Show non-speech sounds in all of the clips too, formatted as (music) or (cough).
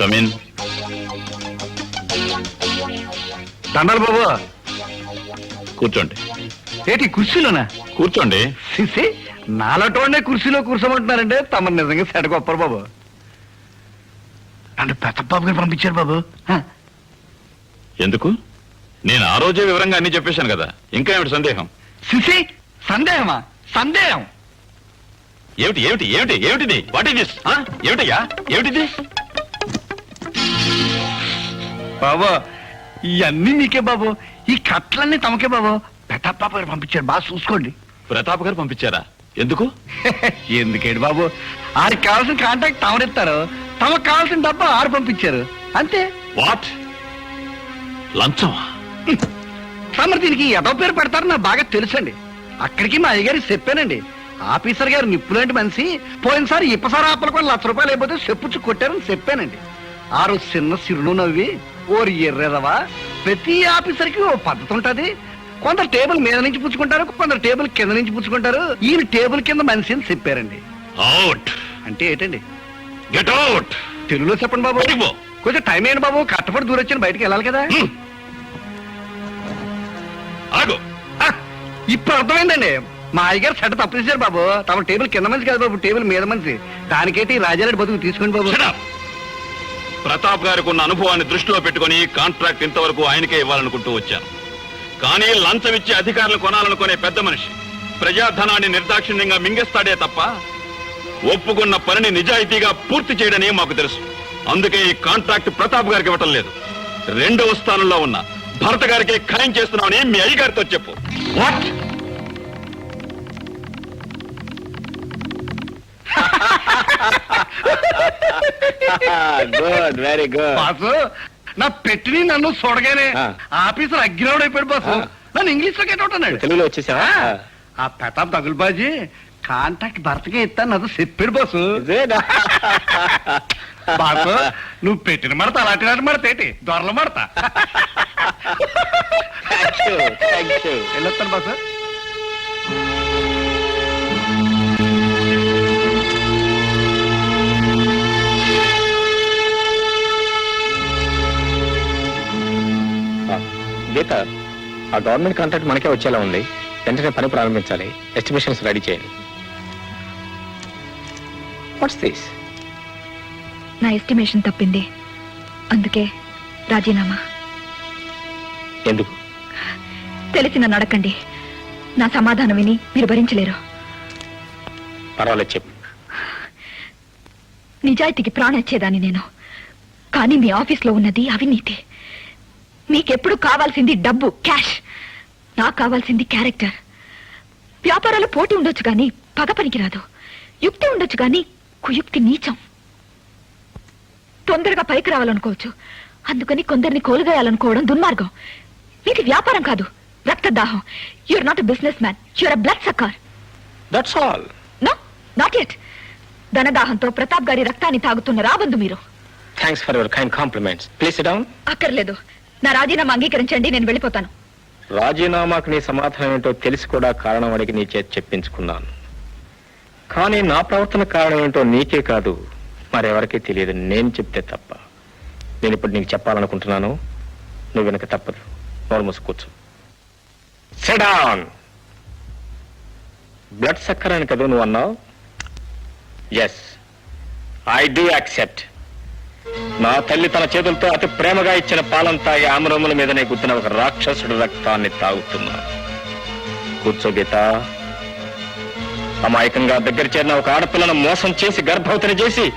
Come in దండాలి బాబు. కూర్చోండి. ఏంటి కుర్చీలోనా? కూర్చోండి. సిసి నాలటోనే కుర్చీలో కూర్చోమంటున్నారంటే తమ నిజంగా సెట గొప్పరు బాబు. అంటే పెద్దబాబు గారు పంపించారు బాబు. ఎందుకు? నేను ఆ రోజే వివరంగా అన్ని చెప్పేశాను కదా. ఇంకా ఏమిటి సందేహం? సిసి సందేహమా? సందేహం. ఏమిటి ఏమిటి ఏమిటి ఏమిటిది? వాట్ ఇస్ దిస్ ఏమిటయ్యా? ఏమిటిది? బాబు ఇవన్నీ మీకే బాబు. ఈ కట్లన్నీ తమకే బాబు. పెద్దబాబు గారు పంపించారు. బాగా చూసుకోండి. ప్రతాప్ గారు పంపించారా? ఎందుకు? (laughs) ఎందుకేంటి బాబు? ఆడికి కావాల్సిన కాంటాక్ట్ తమరిస్తారు. తమకు కావాల్సిన డబ్బా ఆరు పంపించారు. అంతే. వాట్? లంచమా? తమరు దీనికి ఎదో పేరు పెడతారు నాకు బాగా తెలుసండి. అక్కడికి మా అయ్యగారికి చెప్పానండి. ఆఫీసర్ గారు నిప్పులాంటి మనిషి. పోయినసారి ఇప్పసారి ఆపల కూడా లక్ష రూపాయలు అయిపోతే చెప్పుచ్చు కొట్టారని చెప్పానండి. ఆ రోజు చిన్న సిరులు నవ్వి ఓరి ఎర్రెదవా? ప్రతి ఆఫీసర్కి ఓ పద్ధతి ఉంటది కొందరు టేబుల్ మీద నుంచి పుచ్చుకుంటారు కొందరు టేబుల్ కింద నుంచి పుచ్చుకుంటారు. ఈయన టేబుల్ కింద మనిషి అని చెప్పారండి. అవుట్. అంటే ఏంటండి? Get out. తెలుగులో చెప్పండి బాబు. కొంచెం టైం ఏంటి బాబు కట్టపడి దూరొచ్చిన బయటికి వెళ్ళాలి కదా. ఆగు. ఇప్పుడు అర్థమైందండి. మా అయ్యగారు చెడ్డ తప్పు చేశారు బాబు. తమ టేబుల్ కింద మనిషి కాదు బాబు టేబుల్ మీద మనిషి. దానికైతే ఈ రాజారెడ్డి బతుకు తీసుకోండి బాబు. ప్రతాప్ గారికి ఉన్న అనుభవాన్ని దృష్టిలో పెట్టుకొని కాంట్రాక్ట్ ఇంతవరకు ఆయనకే ఇవ్వాలనుకుంటూ వచ్చాను. కానీ లంచం ఇచ్చి అధికారులు కొనాలనుకునే పెద్ద మనిషి. ప్రజాధనాన్ని నిర్దాక్షిణ్యంగా మింగేస్తాడే తప్ప ఒప్పుకున్న పనిని నిజాయితీగా పూర్తి చేయడని మాకు తెలుసు. అందుకే ఈ కాంట్రాక్ట్ ప్రతాప్ గారికి ఇవ్వటం లేదు. రెండవ స్థానంలో ఉన్న భరత గారికి ఖాయం చేస్తున్నామని మీ అయ్యగారితో చెప్పు. (laughs) గుడ్ వెరీ గుడ్ బాసు నా పెట్టిని నన్ను చూడగానే ఆ. ఆఫీసర్ అగ్గిరావుడు అయిపోయాడు బాసు. ఆ. నన్ను ఇంగ్లీష్లో గెట్ అన్నాడు తెలుగులో వచ్చేసావా? ఆ పెతాప్ తగులుబాజీ కాంటాక్ట్ భర్తకే ఇస్తాను నాతో చెప్పాడు బాసు. (laughs) బాసు నువ్వు పెట్టిన మడత అలాంటి నాటి మడత ఏంటి? దొరల మడత. (laughs) వెళ్ళొస్తాను బాసు. గీత ఆ గవర్నమెంట్ కాంట్రాక్ట్ మనకే వచ్చేలా ఉంది. వెంటనే పని ప్రారంభించాలి. ఎస్టిమేషన్స్ రెడీ చేయండి. వాట్స్ దిస్ నా ఎస్టిమేషన్ తప్పింది. అందుకే రాజీనామా. ఎందుకు? తెలిసిన నడకండి. నా సమాధానం విని మీరు భరించలేరు. పర్వాలేదు చెప్పు. నిజాయితీకి ప్రాణిచ్చేదాన్ని నేను. కానీ మీ ఆఫీస్లో ఉన్నది అవినీతి. మీకెప్పుడు కావాల్సింది డబ్బు క్యాష్. నాకు కావాల్సింది క్యారెక్టర్. వ్యాపారాలు పోటీ ఉండొచ్చు కానీ పగ పనికిరాదు. యుక్తి ఉండొచ్చు కానీ కుయుక్తి నీచం. తొందరగా పైకి రావాలనుకోవచ్చు. అందుకని కొందరిని కోలుగేయాలనుకోవడం దుర్మార్గం. మీకు వ్యాపారం కాదు రక్తదాహం. You're not business man you're blood sucker that's all no not at ధనదాహంతో Pratap గారి రక్తాన్ని తాగుతున్న రాబందు మీరు. Thanks for your kind compliments please down అక్కర్లేదు. నా రాజీనామా అంగీకరించండి నేను వెళ్ళిపోతాను. రాజీనామాకు నీ సమాధానం ఏంటో తెలిసి కూడా కారణం అడిగి నీ చేతి చెప్పించుకున్నాను. కానీ నా ప్రవర్తన కారణం ఏంటో నీకే కాదు మరెవరికీ తెలియదు. నేను చెప్తే తప్ప. నేను ఇప్పుడు నీకు చెప్పాలనుకుంటున్నాను. నువ్వు వెనక తప్పదు. నోరు మూసి కూర్చో. సెడాన్! బ్లడ్ సక్కర్ అని కదా నువ్వు అన్నావు? ఎస్ ఐ డూ యాక్సెప్ట్ నా తల్లి తన చేతులతో అతి ప్రేమగా ఇచ్చిన పాలం తాగి ఆమరముల మీదనే గుద్దిన ఒక రాక్షసుడు రక్తాన్ని తాగుతున్నా. కూర్చో గీత. అమాయకంగా దగ్గర చేరిన ఒక ఆడపిల్లను మోసం చేసి గర్భవతిని చేసి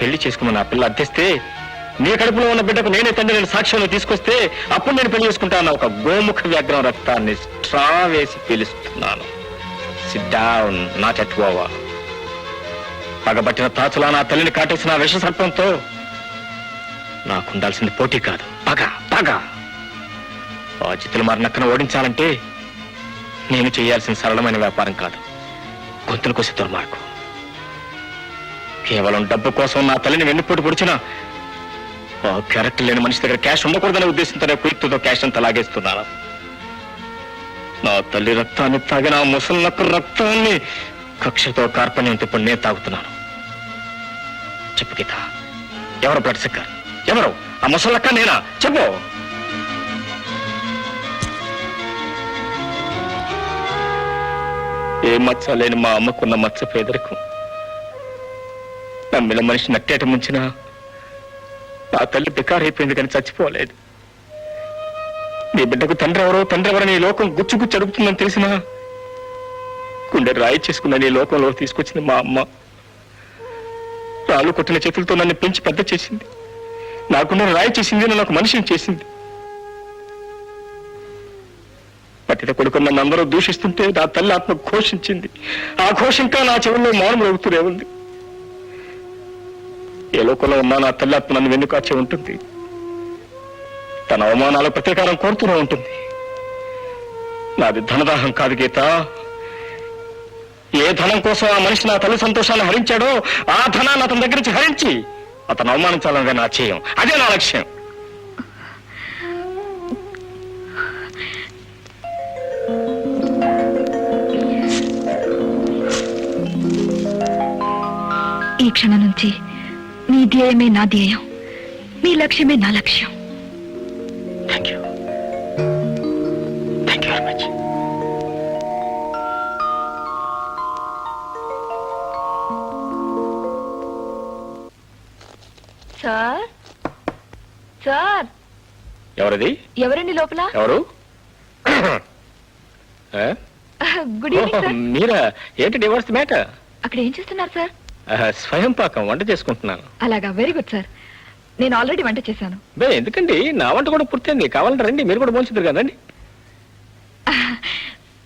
పెళ్ళి చేసుకున్న ఆ పిల్ల అర్థిస్తే నీ కడుపులో ఉన్న బిడ్డకు నేనే తండ్రి నేను సాక్ష్యంలో తీసుకొస్తే అప్పుడు నేను పెళ్ళి చేసుకుంటాను ఒక గోముఖ వ్యాగ్రం రక్తాన్ని స్ట్రా వేసి పీలుస్తున్నాను. సిట్ నా నాట్ పగబట్టిన తాచులా నా తల్లిని కాటేసిన ఆ విష సర్పంతో నాకుండాల్సింది పోటీ కాదు. పగ పగ. ఆ చిత్తులు మారి ఓడించాలంటే నేను చేయాల్సిన సరళమైన వ్యాపారం కాదు. గొంతులు కోసి దుర్మార్గం. కేవలం డబ్బు కోసం నా తల్లిని వెన్నుపోటు పొడిచిన ఆ క్యారెక్టర్ లేని మనిషి దగ్గర క్యాష్ ఉండకూడదనే ఉద్దేశంతోనే కుయుక్తితో క్యాష్ అంతా లాగేస్తున్నాను నా తల్లి రక్తాన్ని తాగిన ఆ ముసలినక్క రక్తాన్ని కక్షతో కార్పణ్యంతో ఇప్పుడు నేను తాగుతున్నాను. చెప్పు గీత ఎవరు బ్లడ్ ఎవరు? ఆ ముసలక్క నేనా? చెప్పు. ఏ మచ్చ లేని మా అమ్మకున్న మచ్చ పేదరికం. నమ్మిన మనిషి నట్టేట ముంచిన నా తల్లి బికారైపోయింది కానీ చచ్చిపోలేదు. నీ బిడ్డకు తండ్రి ఎవరో తండ్రి ఎవరని ఈ లోకం గుచ్చుగుచ్చు అడుగుతుందని తెలిసినా గుండె రాయి చేసుకున్న నీ లోకంలో తీసుకొచ్చింది మా అమ్మ. రాళ్ళు కొట్టిన చేతులతో నన్ను పెంచి పెద్ద చేసింది. నాకున్న రాయి చేసింది నన్ను ఒక మనిషిని చేసింది. పట్టిన కొడుకు నన్ను అందరూ దూషిస్తుంటే నా తల్లి ఆత్మ ఘోషించింది. ఆ ఘోషంకా నా చెవుల్లో మౌనం రగుతూనే ఉంది. ఏ లోకంలో ఉన్నా నా తల్లి ఆత్మ నన్ను వెన్నుకాచే ఉంటుంది. తన అవమానాల ప్రతీకారం కోరుతూనే ఉంటుంది. నాది ధనదాహం కాదు గీత. ఏ ధనం కోసం ఆ మనిషి నా తల్లి సంతోషాన్ని హరించాడో ఆ ధనాన్ని అతని దగ్గర నుంచి హరించి అతను అవమానించాలన్నదే నా చేయం అదే నా లక్ష్యం. ఈ క్షణం నుంచి మీ ధ్యేయమే నా ధ్యేయం. మీ లక్ష్యమే నా లక్ష్యం. ఎవరిది? ఎవరండి లోపల? ఎవరు? ఏ? గుడ్ ఈవినింగ్ ఓహో, సార్ మీరా? ఏంటి డివోర్స్ మ్యాటర్ అక్కడ ఏం చేస్తున్నారు సార్ స్వయం పాకం వంట చేసుకుంటున్నాను. అలాగా వెరీ గుడ్ సార్ నేను ఆల్రెడీ వంట చేశాను. బే ఎందుకండి? నా వంట కూడా పూర్తయింది కావాలంటే రండి మీరు కూడా పోంచుతారు కదండి (laughs)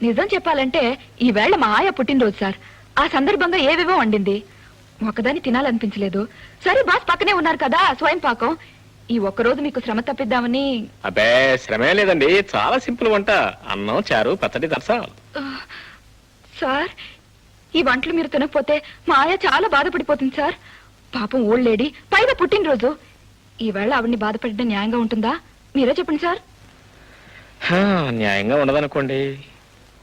నిజం చెప్పాలంటే ఈ వేళ మా ఆయ పుట్టినరోజు సార్ ఆ సందర్భంగా ఏవేవో వండింది. ఒకదాన్ని తినాలనిపించలేదు. సరే బాస్ పక్కనే ఉన్నారు కదా స్వయం పాకం. ఈ ఒక్కరోజు మీకు శ్రమ తప్పిద్దామని అబ్బే శ్రమే లేదండి. చాలా సింపుల్ వంట. అన్నం చారు పచ్చడి దర్శనం. సార్ ఈ వంటలు మీరు తినకపోతే మా ఆయ చాలా బాధపడిపోతుంది సార్. పాపం ఓల్డ్ లేడీ పైగా పుట్టినరోజు. ఈ వేళ ఆవిడ్ని బాధపడడం న్యాయంగా ఉంటుందా? మీరే చెప్పండి సార్. హా, న్యాయంగా ఉండదనుకోండి.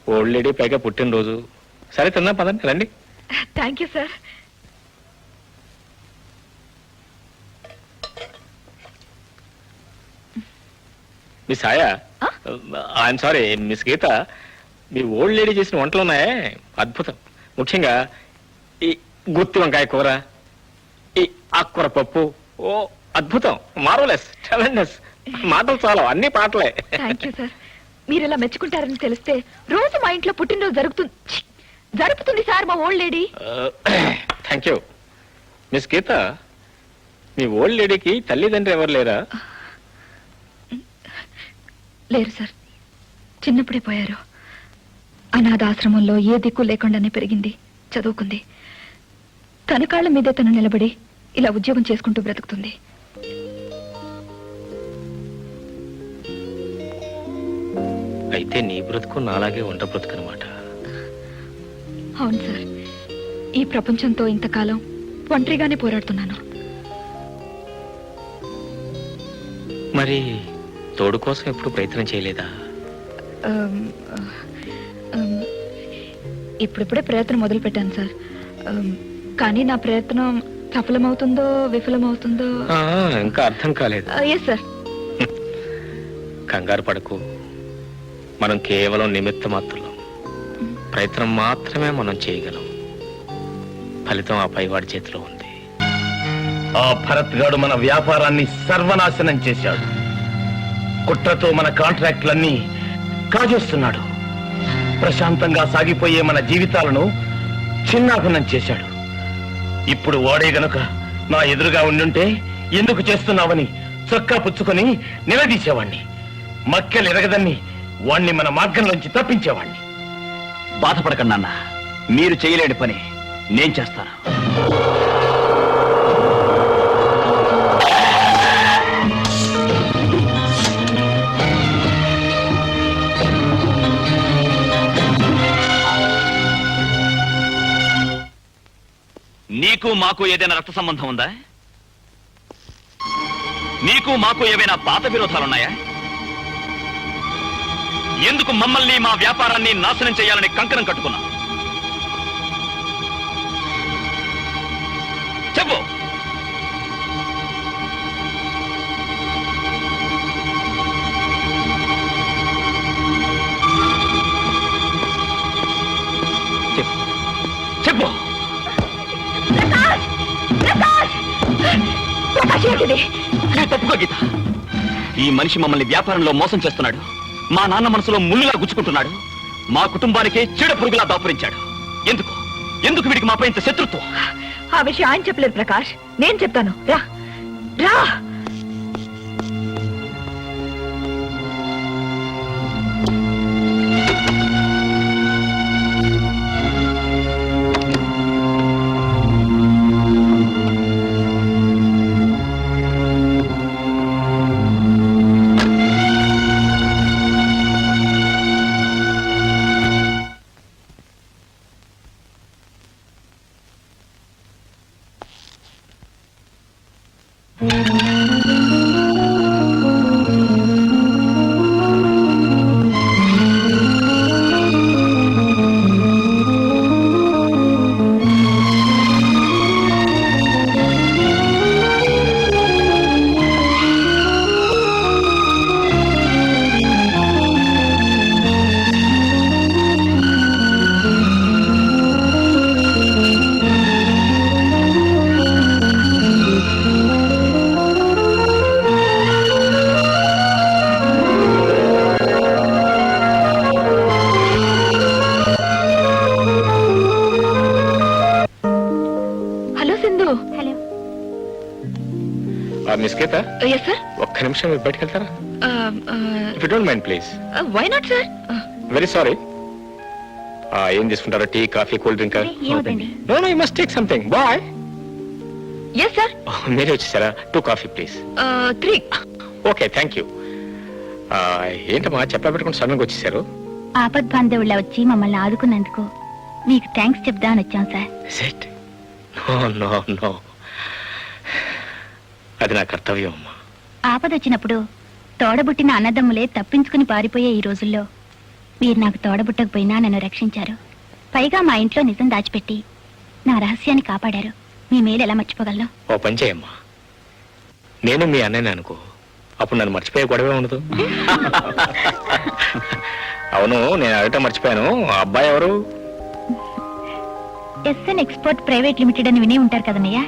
ఓల్డ్ లేడీ పైగా పుట్టినరోజు. సరే తిందాం పదండి రండి. Thank you sir. మీ సాయ ఆ? I'm sorry miss Geetha. Me old lady చేసిన వంటలు ఉన్నాయే అద్భుతం. ముఖ్యంగా ఈ గుత్తి వంకాయ కూర ఈ ఆకుకూర పప్పు. ఓ అద్భుతం. మార్వలెస్ ట్రెమెండస్ మాటలు చాలా. అన్ని పాటలే. మీరు ఇలా మెచ్చుకుంటారని తెలిస్తే రోజు మా ఇంట్లో పుట్టినరోజు జరుగుతుంది! జరుపుతుంది సార్ మా old lady. Thank you miss Geetha me old లేడీకి తల్లిదండ్రి ఎవరు లేరా? లేరు సార్. చిన్నప్పుడే పోయారు. అనాథాశ్రమంలో ఏ దిక్కు లేకుండానే పెరిగింది చదువుకుంది. తన కాళ్ళ మీదే తను నిలబడి ఇలా ఉద్యోగం చేసుకుంటూ బ్రతుకుతుంది. అయితే నీ బ్రతుకు నాలాగే వంట బ్రతుకు అనమాట అవును సార్. ఈ ప్రపంచంతో ఇంతకాలం ఒంటరిగానే పోరాడుతున్నాను. మరి తోడు కోసం ఎప్పుడు ప్రయత్నం చేయలేదా? ఇప్పుడిప్పుడే ప్రయత్నం మొదలు పెట్టాను సార్ కానీ నా ప్రయత్నం సఫలమవుతుందో విఫలమవుతుందో? ఇంకా అర్థం కాలేదు. ఎస్ సార్ కంగారు పడకు. మనం కేవలం నిమిత్త మాత్రం ప్రయత్నం మాత్రమే మనం చేయగలం. ఫలితం ఆ పైవాడి చేతిలో ఉంది. ఆ భరత్ గాడు మన వ్యాపారాన్ని సర్వనాశనం చేశాడు. కుట్రతో మన కాంట్రాక్ట్లన్నీ కాజేస్తున్నాడు. ప్రశాంతంగా సాగిపోయే మన జీవితాలను చిన్నాభిన్నం చేశాడు. ఇప్పుడు వాడే గనుక నా ఎదురుగా ఉండుంటే ఎందుకు చేస్తున్నావని చొక్కా పుచ్చుకొని నిలదీసేవాణ్ణి. మక్కెలు ఎరగదని వాణ్ణి మన మార్గంలోంచి తప్పించేవాణ్ణి. బాధపడకండి అన్న మీరు చేయలేని పని నేను చేస్తాను. నీకు మాకు ఏదైనా రక్త సంబంధం ఉందా? నీకు మాకు ఏవైనా పాత విరోధాలున్నాయా? ఎందుకు మమ్మల్ని మా వ్యాపారాన్ని నాశనం చేయాలని కంకణం కట్టుకున్నా చెప్పు. ఈ మనిషి మమ్మల్ని వ్యాపారంలో మోసం చేస్తున్నాడు. మా నాన్న మనసులో ముళ్ళులా గుచ్చుకుంటున్నాడు. మా కుటుంబానికి చీడ పురుగులా దాపురించాడు. ఎందుకు? ఎందుకు వీడికి మాపై ఇంత శత్రుత్వం? ఆ విషయం ఆయన చెప్పలేదు ప్రకాష్. నేను చెప్తాను. రా. రా. మిస్ గీత ఎస్ సార్ ఒక్క నిమిషం మీరు బయటకు వెళ్తారా if don't mind please why not sir very sorry ఏం తీసుకుంటారా tea coffee cool drink? No no you must take something boy yes sir మీరే వచ్చేసారా? Two coffee please three okay thank you ఏంటమ్మా చెప్పా పెట్టుకుని సడన్గా వచ్చేసారు? ఆపద్ బాంధవుళ్ళ వచ్చి మమ్మల్ని ఆదుకున్నందుకు మీకు థ్యాంక్స్ చెప్దామని వచ్చాం sir sit no no no అది నా కర్తవ్యం అమ్మా ఆపద వచ్చినప్పుడు తోడబుట్టిన అన్నదమ్ములే తప్పించుకుని పారిపోయే ఈ రోజుల్లో. మీరు నాకు తోడబుట్టకపోయినా నన్ను రక్షించారు. పైగా మా ఇంట్లో నిజం దాచిపెట్టి నా రహస్యాన్ని కాపాడారు. మీ మేలు ఎలా మర్చిపోగలను? ఓ పని చేయమ్మా. నేను మీ అన్నయ్య అనుకో. అప్పుడు నన్ను మర్చిపోయే గొడవే ఉండదు. అవును నేను అడగటం మర్చిపోయాను. ఆ అబ్బాయి ఎవరు? ఎస్ఎన్ ఎక్స్పోర్ట్ ప్రైవేట్ లిమిటెడ్ అని వినే ఉంటారు కదన్నయ్య.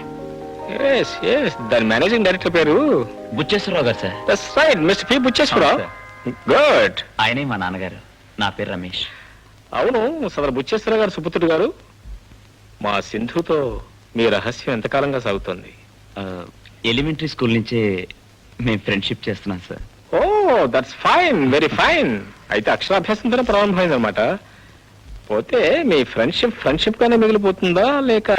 దాని మేనేజింగ్ డైరెక్టర్ పేరు? బుచ్చేశ్వరరావు గారు sir. That's right mister P Bucheswararao. Good ఆయనే మా నాన్నగారు. నా పేరు రమేష్. అవును సదరు బుచ్చేశ్వర గారు సుపుత్రుడు గారు. మా సింధుతో మీ రహస్యం ఎంతకాలంగా సాగుతుంది? ఎలిమెంటరీ స్కూల్ నుంచే మేము ఫ్రెండ్షిప్ చేస్తున్నాం sir. Oh that's fine very fine అయితే అక్షరాభ్యాసంతోనే ప్రారంభమైంది అనమాట పోతే మీ ఫ్రెండ్షిప్ ఫ్రెండ్షిప్ గానే మిగిలిపోతుందా లేక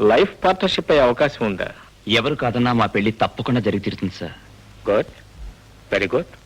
లైఫ్ పార్ట్నర్షిప్ అయ్యే అవకాశం ఉందా? ఎవరు కాదన్నా మా పెళ్ళి తప్పకుండా జరిగి తీరుతుంది సార్. గుడ్. Very good.